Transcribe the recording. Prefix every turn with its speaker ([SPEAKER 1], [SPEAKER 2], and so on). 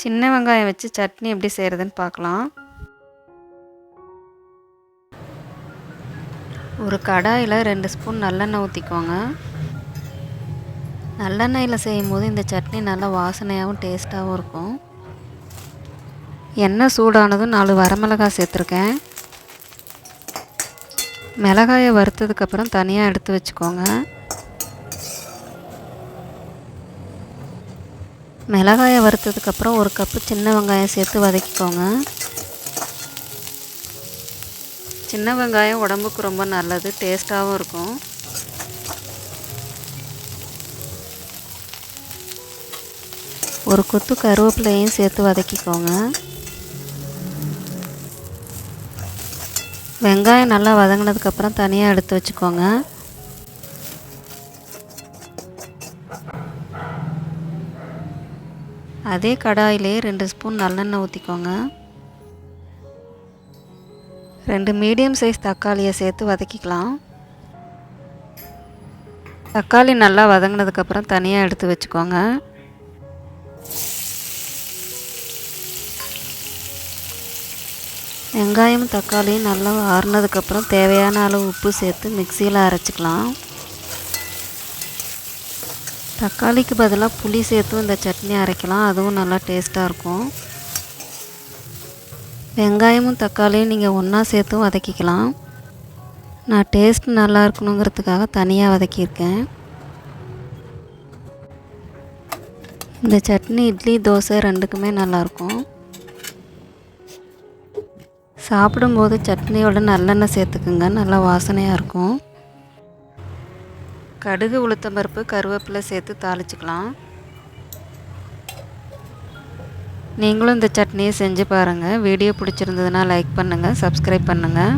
[SPEAKER 1] சின்ன வெங்காயம் வச்சு சட்னி எப்படி செய்கிறதுன்னு பார்க்கலாம். ஒரு கடாயில் ரெண்டு ஸ்பூன் நல்லெண்ணெய் ஊற்றிக்கோங்க நல்லெண்ணெயில் செய்யும்போது இந்த சட்னி நல்லா வாசனையாகவும் டேஸ்ட்டாகவும் இருக்கும். எண்ணெய் சூடானதும் நாலு வரமிளகாய் சேர்த்துருக்கேன். மிளகாயை வறுத்ததுக்கப்புறம் தனியாக எடுத்து வச்சுக்கோங்க. மிளகாயை வறுத்ததுக்கப்புறம் ஒரு கப்பு சின்ன வெங்காயம் சேர்த்து வதக்கிக்கோங்க. சின்ன வெங்காயம் உடம்புக்கு ரொம்ப நல்லது டேஸ்ட்டாகவும் இருக்கும். ஒரு கொத்து கருவேப்பிலையும் சேர்த்து வதக்கிக்கோங்க. வெங்காயம் நல்லா வதங்கினதுக்கப்புறம் தனியாக எடுத்து வச்சுக்கோங்க. அதே கடாயிலே ரெண்டு ஸ்பூன் நல்லெண்ணெய் ஊற்றிக்கோங்க ரெண்டு மீடியம் சைஸ் தக்காளியை சேர்த்து வதக்கிக்கலாம். தக்காளி நல்லா வதங்கினதுக்கப்புறம் தனியாக எடுத்து வச்சுக்கோங்க. வெங்காயம் தக்காளியும் நல்லா ஆறுனதுக்கப்புறம் தேவையான அளவு உப்பு சேர்த்து மிக்சியில் அரைச்சிக்கலாம். தக்காளிக்கு பதிலாக புளி சேர்த்தும் இந்த சட்னி அரைக்கலாம். அதுவும் நல்லா டேஸ்ட்டாக இருக்கும். வெங்காயமும் தக்காளியும் நீங்கள் ஒன்றா சேர்த்தும் வதக்கிக்கலாம். நான் டேஸ்ட் நல்லா இருக்கணுங்கிறதுக்காக தனியாக வதக்கியிருக்கேன். இந்த சட்னி இட்லி தோசை ரெண்டுக்குமே நல்லாயிருக்கும் சாப்பிடும்போது சட்னியோட நல்லெண்ணெய் சேர்த்துக்குங்க. நல்லா வாசனையாக இருக்கும். கடுகு உளுத்தம்பருப்பு கருவேப்பிலை சேர்த்து தாளிச்சுக்கலாம். நீங்களும் இந்த சட்னியை செஞ்சு பாருங்கள் வீடியோ பிடிச்சிருந்ததுன்னா லைக் பண்ணுங்கள் சப்ஸ்கிரைப் பண்ணுங்கள்